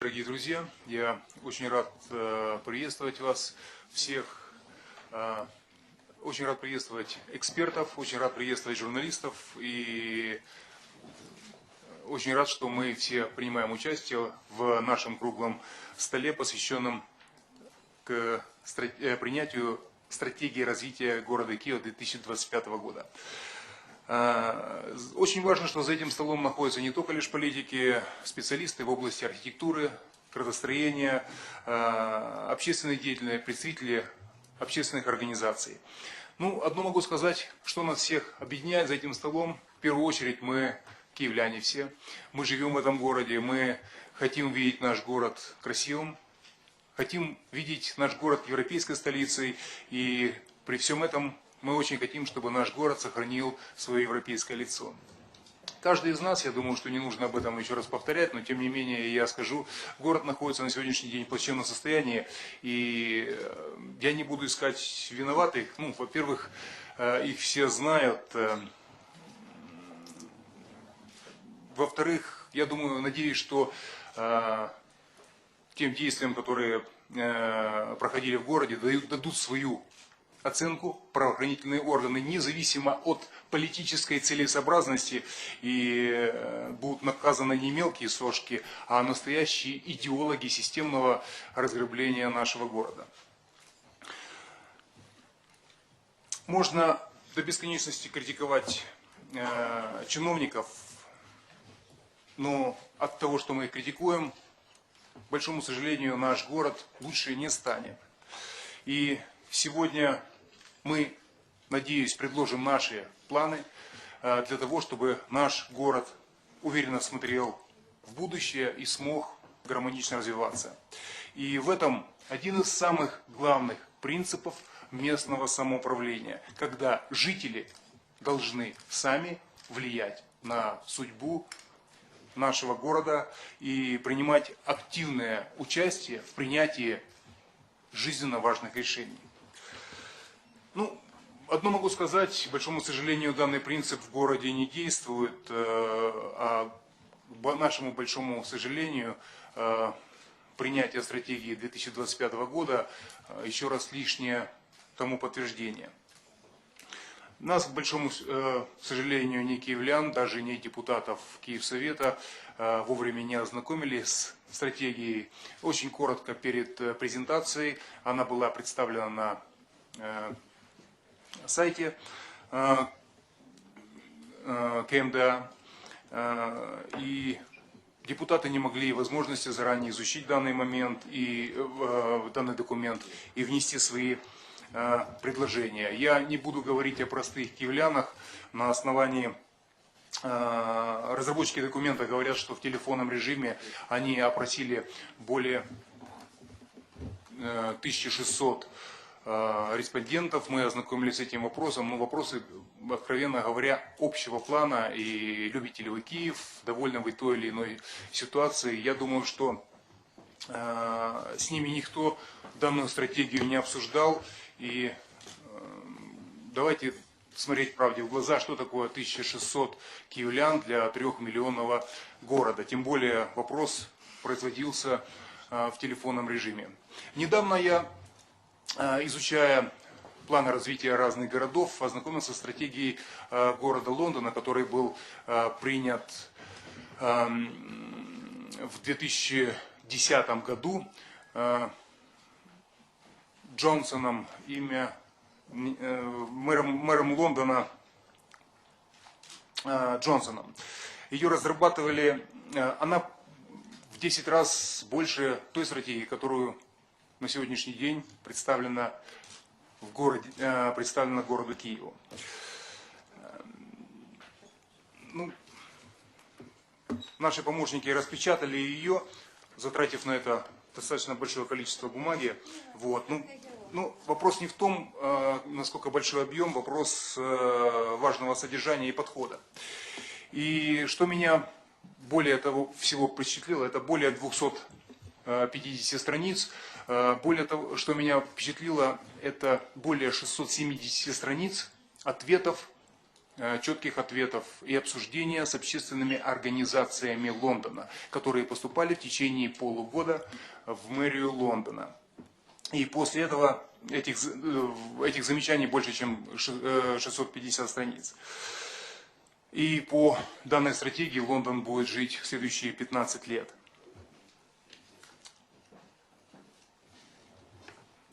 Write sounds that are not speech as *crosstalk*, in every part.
Дорогие друзья, я очень рад э, приветствовать вас всех. Э, очень рад приветствовать экспертов, очень рад приветствовать журналистов и очень рад, что мы все принимаем участие в нашем круглом столе, посвященном к э, принятию стратегии развития города Киева 2025 года. А, Очень важно, что за этим столом находятся не только лишь политики, специалисты в области архитектуры, градостроения, а, общественные деятели, представители общественных организаций. Ну, одно могу сказать, что нас всех объединяет за этим столом. В первую очередь мы киевляне все. Мы живем в этом городе, мы хотим видеть наш город красивым, хотим видеть наш город европейской столицей, и при всем этом мы очень хотим, чтобы наш город сохранил свое европейское лицо. Каждый из нас, я думаю, что не нужно об этом еще раз повторять, но тем не менее я скажу, город находится на сегодняшний день в плачевном состоянии, и э, я не буду искать виноватых. Ну, во-первых, э, их все знают. э, Во-вторых, я думаю, надеюсь, что тем действиям, которые проходили в городе, дают- дадут свою оценку правоохранительные органы, независимо от политической целесообразности, и э, будут наказаны не мелкие сошки, а настоящие идеологи системного разграбления нашего города. Можно до бесконечности критиковать э, чиновников, но от того, что мы их критикуем, к большому сожалению, наш город лучше не станет. И сегодня мы, надеюсь, предложим наши планы э, для того, чтобы наш город уверенно смотрел в будущее и смог гармонично развиваться. И в этом один из самых главных принципов местного самоуправления, когда жители должны сами влиять на судьбу нашего города и принимать активное участие в принятии жизненно важных решений. Ну, одно могу сказать, к большому сожалению, данный принцип в городе не действует, э, а к нашему большому сожалению, э, принятие стратегии 2025 года э, еще раз лишнее тому подтверждение. Нас, к большому сожалению, ни киевлян, даже не депутатов Киевсовета вовремя не ознакомили с стратегией. Очень коротко перед презентацией она была представлена на сайте э, э, КМДА. Э, И депутаты не могли возможности заранее изучить данный момент и данный документ и внести свои предложения. Я не буду говорить о простых киевлянах на основании разработчики документа говорят, что в телефонном режиме они опросили более э, 1600 э, респондентов, мы ознакомились с этим вопросом, но вопросы, откровенно говоря, общего плана, и любите ли вы Киев, довольны вы той или иной ситуацией, я думаю, что э, с ними никто данную стратегию не обсуждал, и э, давайте смотреть правде в глаза, что такое 1600 киевлян для трехмиллионного города. Тем более вопрос производился э, в телефонном режиме. Недавно я, э, изучая планы развития разных городов, ознакомился с стратегией э, города Лондона, который был э, принят эм, в 2010 году. Э, Джонсоном имя э, мэром, мэром Лондона э, Джонсоном. Ее разрабатывали, э, она в 10 раз больше той стратегии, которую на сегодняшний день представлена в городе, э, представлена городу Киеву. Э, Ну, наши помощники распечатали ее, затратив на это достаточно большое количество бумаги. Вот. Ну, ну, вопрос не в том, э, насколько большой объем, вопрос важного содержания и подхода. И что меня более того всего впечатлило, это более 250 страниц. Э, Более того, что меня впечатлило, это более 670 страниц ответов э, четких ответов и обсуждения с общественными организациями Лондона, которые поступали в течение полугода в мэрию Лондона. И после этого этих, э, этих замечаний больше, чем ш- э, 650 страниц. И по данной стратегии Лондон будет жить в следующие 15 лет.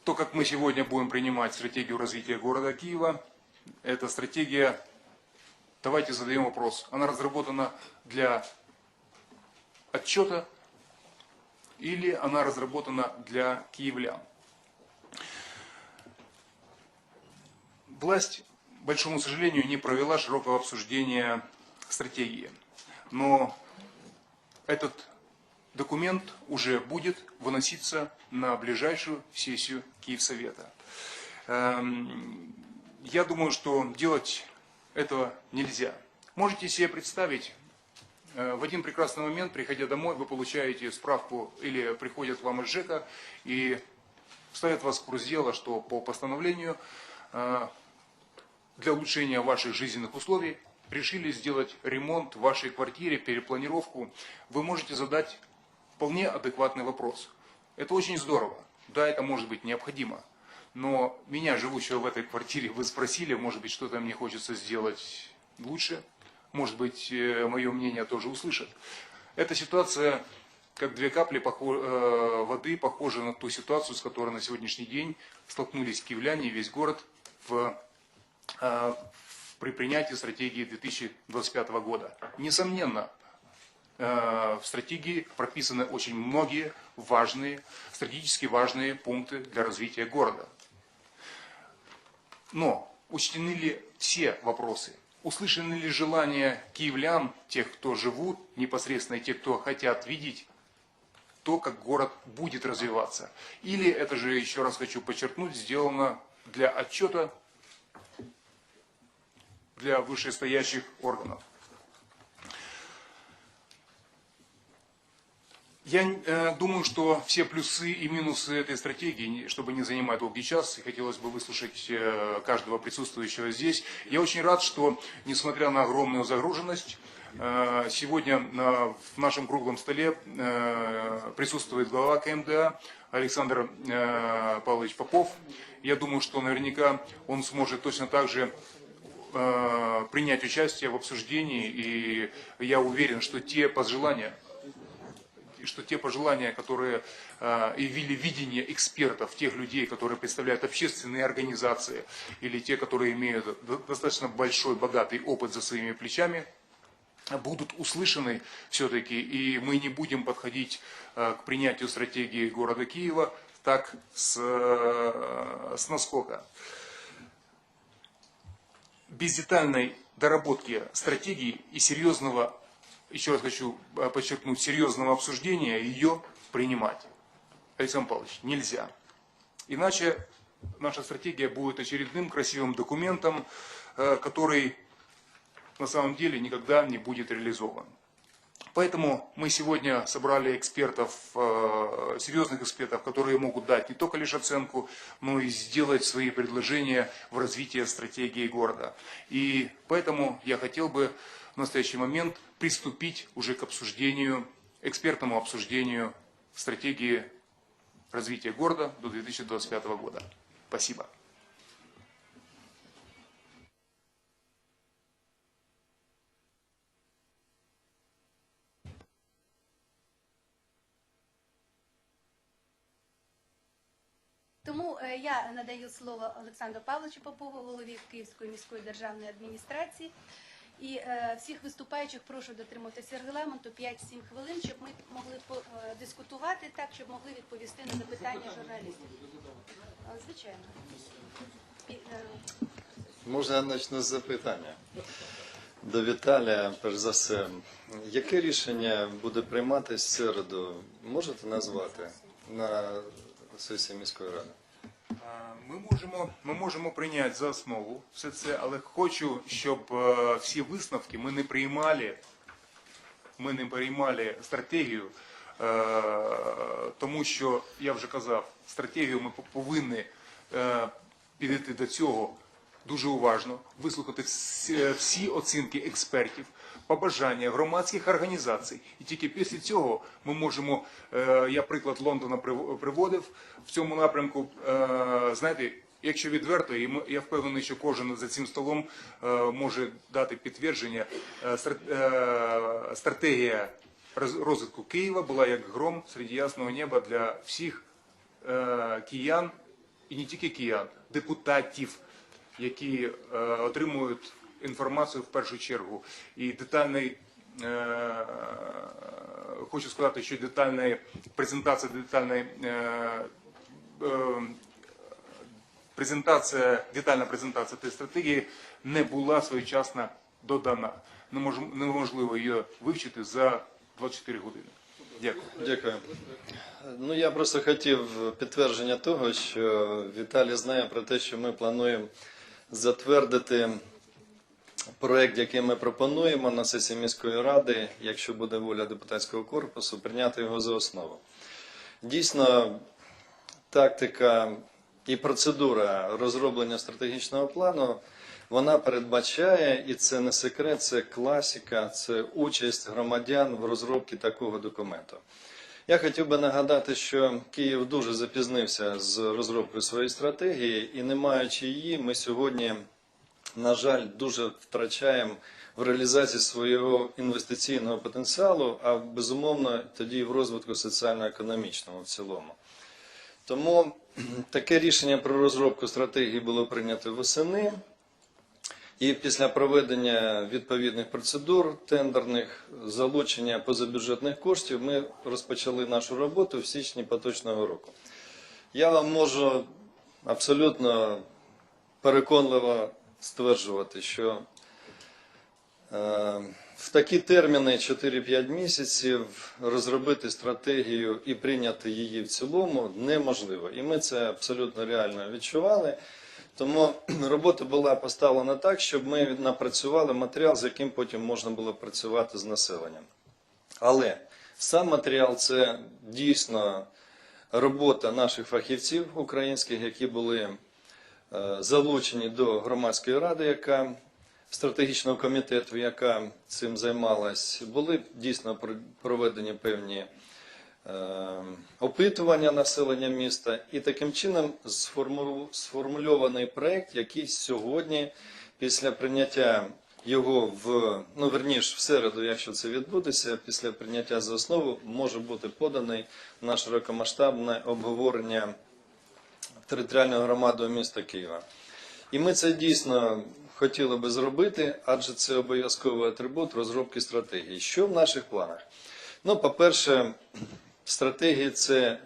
То, как мы сегодня будем принимать стратегию развития города Киева, эта стратегия, давайте задаем вопрос, она разработана для отчета или она разработана для киевлян? Власть, большому сожалению, не провела широкого обсуждения стратегии. Но этот документ уже будет выноситься на ближайшую сессию Киевсовета. Эм, Я думаю, что делать этого нельзя. Можете себе представить, э, в один прекрасный момент, приходя домой, вы получаете справку или приходят вам из ЖЭКа и ставят вас в курс дела, что по постановлению э, для улучшения ваших жизненных условий решили сделать ремонт в вашей квартире, перепланировку, вы можете задать вполне адекватный вопрос. Это очень здорово. Да, это может быть необходимо. Но меня, живущего в этой квартире, вы спросили, может быть, что-то мне хочется сделать лучше. Может быть, э, мое мнение тоже услышат. Эта ситуация, как две капли э, воды, похожа на ту ситуацию, с которой на сегодняшний день столкнулись киевляне и весь город в э, при принятии стратегии 2025 года. Несомненно, в стратегии прописаны очень многие важные, стратегически важные пункты для развития города. Но учтены ли все вопросы? Услышаны ли желания киевлян, тех, кто живут непосредственно, и тех, кто хотят видеть то, как город будет развиваться? Или это же, еще раз хочу подчеркнуть, сделано для отчета для вышестоящих органов. Я э, думаю, что все плюсы и минусы этой стратегии, чтобы не занимать долгий час, и хотелось бы выслушать э, каждого присутствующего здесь. Я очень рад, что, несмотря на огромную загруженность, э, сегодня на- в нашем круглом столе э, присутствует глава КМДА Александр э, Павлович Попов. Я думаю, что наверняка он сможет точно так же э, принять участие в обсуждении, и я уверен, что те пожелания, и что те пожелания, которые э, явили видение экспертов, тех людей, которые представляют общественные организации, или те, которые имеют до- достаточно большой, богатый опыт за своими плечами, будут услышаны все-таки, и мы не будем подходить э, к принятию стратегии города Киева так с, э, с наскока. Без детальной доработки стратегии и серьезного, еще раз хочу э, подчеркнуть, серьезного обсуждения ее принимать. Александр Павлович, нельзя. Иначе наша стратегия будет очередным красивым документом, э, который на самом деле никогда не будет реализован. Поэтому мы сегодня собрали экспертов, э, серьезных экспертов, которые могут дать не только лишь оценку, но и сделать свои предложения в развитии стратегии города. И поэтому я хотел бы в настоящий момент приступить уже к обсуждению, экспертному обсуждению стратегии развития города до 2025 года. Спасибо. Тому е, я надаю слово Олександру Павловичу Попову, голові Київської міської державної адміністрації. І е, всіх виступаючих прошу дотримуватися регламенту 5-7 хвилин, щоб ми могли по- е, так, щоб могли відповісти на запитання журналістів. Е, Звичайно. Можна я почну з запитання. До Віталія, перш за все, яке рішення буде прийматися середу? Можете назвати на сесії міської ради? Ми можемо, ми можемо прийняти за основу все це, але хочу, щоб е, всі висновки ми не приймали, ми не приймали стратегію, е, тому що я вже казав, стратегію ми повинні е, підійти до цього дуже уважно вислухати всі оцінки експертів, побажання громадських організацій. І тільки після цього ми можемо, е, я приклад Лондона приводив в цьому напрямку. е, Знаєте, якщо відверто, і я впевнений, що кожен за цим столом е, може дати підтвердження, стра- стратегія роз- розвитку Києва була як гром серед ясного неба для всіх киян, і не тільки киян, депутатів, які отримують інформацію в першу чергу. І детальний, е, хочу сказати, що детальна презентація, детальна е, е, презентація, детальна презентація тієї стратегії не була своєчасно додана. Немож- Неможливо її вивчити за 24 години. Дякую. Дякую. Ну я просто хотів підтвердження того, що Віталій знає про те, що ми плануємо затвердити проект, який ми пропонуємо на сесії міської ради, якщо буде воля депутатського корпусу, прийняти його за основу. Дійсно, тактика і процедура розроблення стратегічного плану вона передбачає, і це не секрет, це класика, це участь громадян в розробці такого документу. Я хотів би нагадати, що Київ дуже запізнився з розробкою своєї стратегії, і не маючи її, ми сьогодні, на жаль, дуже втрачаємо в реалізації свого інвестиційного потенціалу, а безумовно тоді і в розвитку соціально-економічному в цілому. Тому *clears throat* таке рішення про розробку стратегії було прийнято восени. І після проведення відповідних процедур тендерних залучення позабюджетних коштів ми розпочали нашу роботу в січні поточного року. Я вам можу абсолютно переконливо стверджувати, що е, в такі терміни 4-5 місяців розробити стратегію і прийняти її в цілому неможливо. І ми це абсолютно реально відчували. Тому *clears throat* робота була поставлена так, щоб ми напрацювали матеріал, з яким потім можна було працювати з населенням. Але сам матеріал це дійсно робота наших фахівців українських, які були залучені до громадської ради, яка стратегічного комітету, яка цим займалась, були дійсно пр- проведені певні е, опитування населення міста, і таким чином сформульований проект, який сьогодні, після прийняття його в ну верніш в середу, якщо це відбудеться, після прийняття за основу може бути поданий на широкомасштабне обговорення територіальною громадою міста Києва. І ми це дійсно хотіли би зробити, адже це обов'язковий атрибут розробки стратегії. Що в наших планах? Ну, по-перше, стратегія це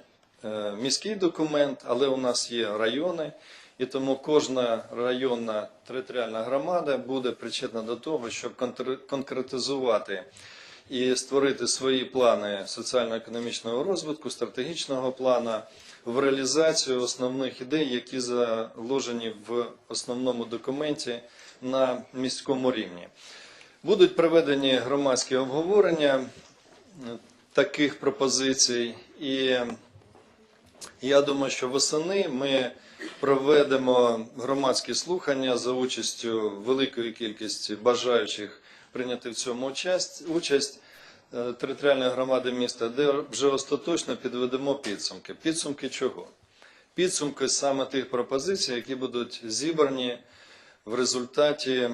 е, міський документ, але у нас є райони, і тому кожна районна територіальна громада буде причетна до того, щоб конкретизувати і створити свої плани соціально-економічного розвитку, стратегічного плану в реалізацію основних ідей, які заложені в основному документі на міському рівні. Будуть проведені громадські обговорення е, таких пропозицій, і я думаю, що восени ми проведемо громадські слухання за участю великої кількості бажаючих прийняти в цьому участь, е, територіальної громади міста, де вже остаточно підведемо підсумки. Підсумки чого? Підсумки саме тих пропозицій, які будуть зібрані в результаті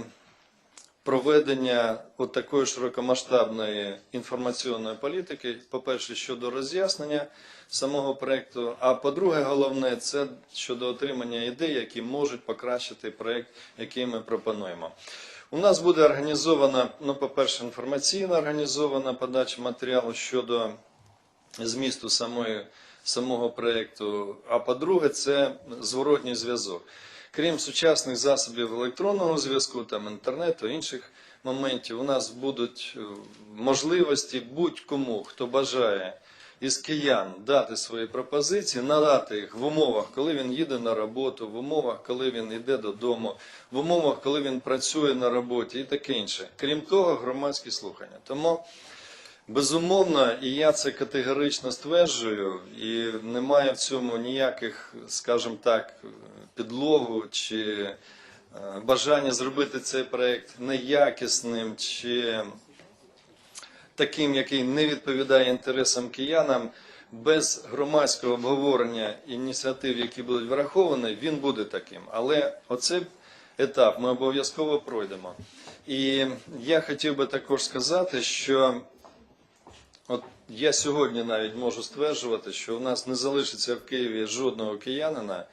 проведення от такої широкомасштабної інформаційної політики, по-перше, щодо роз'яснення самого проекту, а по-друге, головне, це щодо отримання ідей, які можуть покращити проект, який ми пропонуємо. У нас буде організована, ну, по-перше, інформаційно організована подача матеріалу щодо змісту самої, самого проєкту, а по-друге, це зворотній зв'язок. Крім сучасних засобів електронного зв'язку, там інтернету, інших моментів, у нас будуть е, можливості будь-кому, хто бажає із киян дати свої пропозиції, надати їх в умовах, коли він їде на роботу, в умовах, коли він йде додому, в умовах, коли він працює на роботі і таке інше. Крім того, громадські слухання. Тому Безумовно, і я це категорично стверджую, і немає в цьому ніяких, скажімо так, підлогу чи е, бажання зробити цей проект неякісним чи таким, який не відповідає інтересам киянам, без громадського обговорення ініціатив, які будуть враховані, він буде таким. Але оцей етап ми обов'язково пройдемо. І я хотів би також сказати, що От я сьогодні навіть можу стверджувати, що у нас не залишиться в Києві жодного киянина,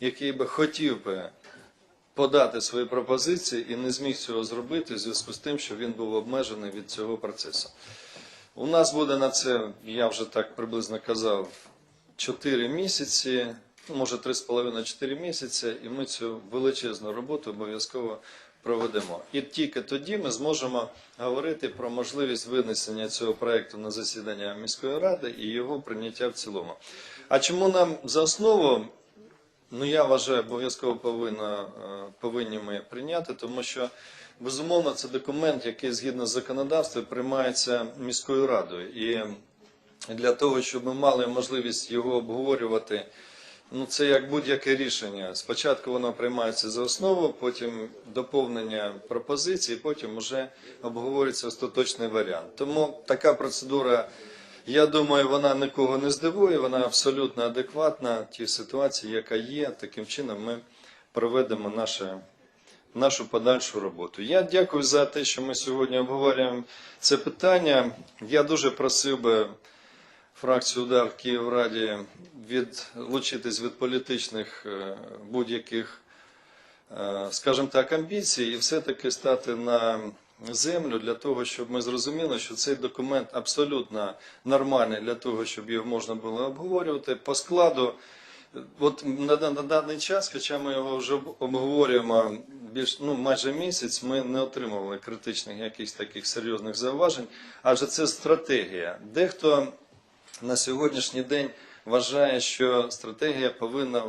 який би хотів би подати свої пропозиції і не зміг цього зробити в зв'язку з тим, що він був обмежений від цього процесу. У нас буде на це, я вже так приблизно казав, 4 місяці, ну, може 3,5-4 місяці, і ми цю величезну роботу обов'язково проведемо. І тільки тоді ми зможемо говорити про можливість винесення цього проекту на засідання міської ради і його прийняття в цілому. А чому нам за основу Ну, я вважаю, обов'язково повинно, е, повинні ми прийняти, тому що безумовно це документ, який згідно з законодавством приймається міською радою. І для того, щоб ми мали можливість його обговорювати, ну це як будь-яке рішення. Спочатку воно приймається за основу, потім доповнення пропозицій, потім вже обговорюється остаточний варіант. Тому така процедура. Я думаю, вона нікого не здивує, вона абсолютно адекватна тій ситуації, яка є. Таким чином ми проведемо наше, нашу подальшу роботу. Я дякую за те, що ми сьогодні обговорюємо це питання. Я дуже просив би фракцію удар в Київраді відлучитись від політичних е, будь-яких е, скажімо так, амбіцій і все-таки стати на землю для того, щоб ми зрозуміли, що цей документ абсолютно нормальний для того, щоб його можна було обговорювати. По складу, от на, на, на даний час, хоча ми його вже обговорюємо більш ну майже місяць, ми не отримували критичних якихось таких серйозних зауважень, адже це стратегія. Дехто на сьогоднішній день вважає, що стратегія повинна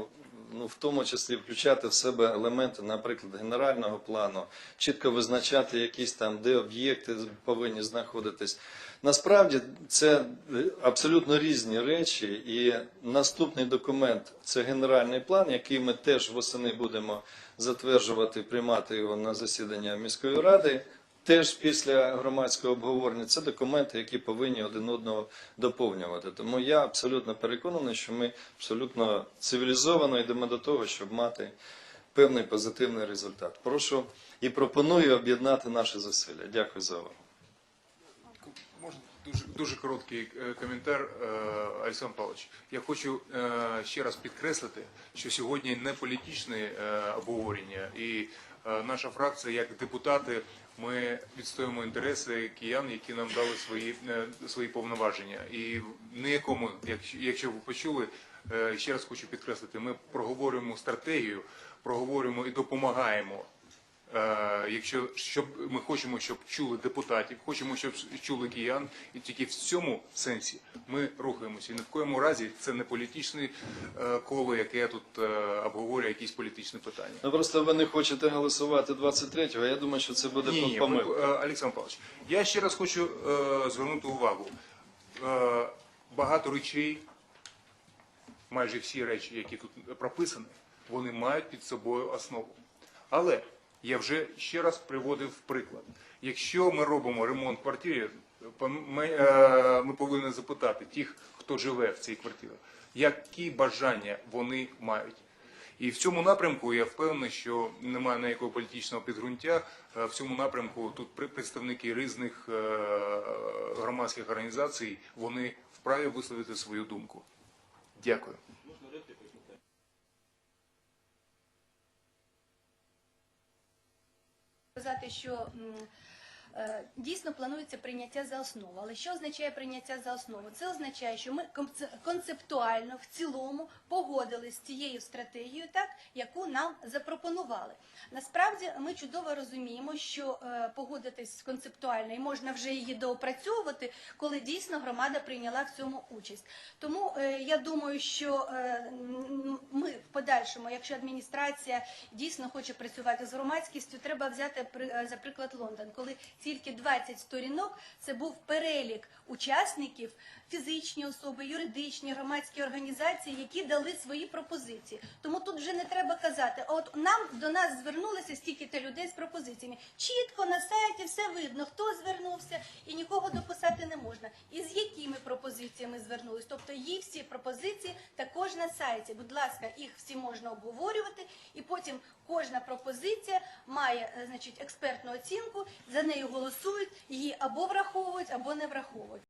ну, в тому числі включати в себе елементи, наприклад, генерального плану, чітко визначати якісь там, де об'єкти повинні знаходитись. Насправді це е, абсолютно різні речі, і наступний документ це генеральний план, який ми теж восени будемо затверджувати, приймати його на засідання міської ради. Теж після громадського обговорення це документи, які повинні один одного доповнювати. Тому я абсолютно переконаний, що ми абсолютно цивілізовано йдемо до того, щоб мати певний позитивний результат. Прошу і пропоную об'єднати наші зусилля. Дякую за увагу. Можна дуже, дуже короткий е, коментар, е, Олександр Павлович. Я хочу е, ще раз підкреслити, що сьогодні не політичне е, обговорення, і е, наша фракція, як депутати, ми відстоюємо інтереси киян, які нам дали свої, е, свої повноваження. І ніякому, якщо, ви почули, е, ще раз хочу підкреслити, ми проговорюємо стратегію, проговорюємо і допомагаємо Якщо щоб ми хочемо, щоб чули депутатів, хочемо, щоб чули киян, і тільки в цьому сенсі ми рухаємося. І ні в коєму разі це не політичне е, коло, яке тут е, обговорює якісь політичні питання. Ну просто ви не хочете голосувати 23-го, я думаю, що це буде Ні, помилка. е, Олександр Павлович, я ще раз хочу е, звернути увагу. Е, багато речей, майже всі речі, які тут прописані, вони мають під собою основу. Але я вже ще раз приводив приклад. Якщо ми робимо ремонт в квартирі, е, ми повинні запитати тих, хто живе в цій квартирі, які бажання вони мають. І в цьому напрямку я впевнений, що немає ніякого політичного підґрунтя. Е, В цьому напрямку тут представники різних е, громадських організацій вони вправі висловити свою думку. Дякую. сказати, що дійсно планується прийняття за основу. Але що означає прийняття за основу? Це означає, що ми конце- концептуально в цілому погодились з цією стратегією, так яку нам запропонували. Насправді ми чудово розуміємо, що е, погодитись концептуально і можна вже її доопрацьовувати, коли дійсно громада прийняла в цьому участь. Тому е, я думаю, що е, ми в подальшому, якщо адміністрація дійсно хоче працювати з громадськістю, треба взяти е, за приклад Лондон, коли тільки 20 сторінок. Це був перелік учасників, фізичні особи, юридичні, громадські організації, які дали свої пропозиції. Тому тут вже не треба казати, от нам до нас звернулося стільки-то людей з пропозиціями. Чітко на сайті все видно, хто звернувся, і нікого дописати не можна. І з якими пропозиціями звернулись. Тобто є всі пропозиції також на сайті. Будь ласка, їх всі можна обговорювати, і потім кожна пропозиція має е, значить експертну оцінку, за нею голосують, її або враховують, або не враховують.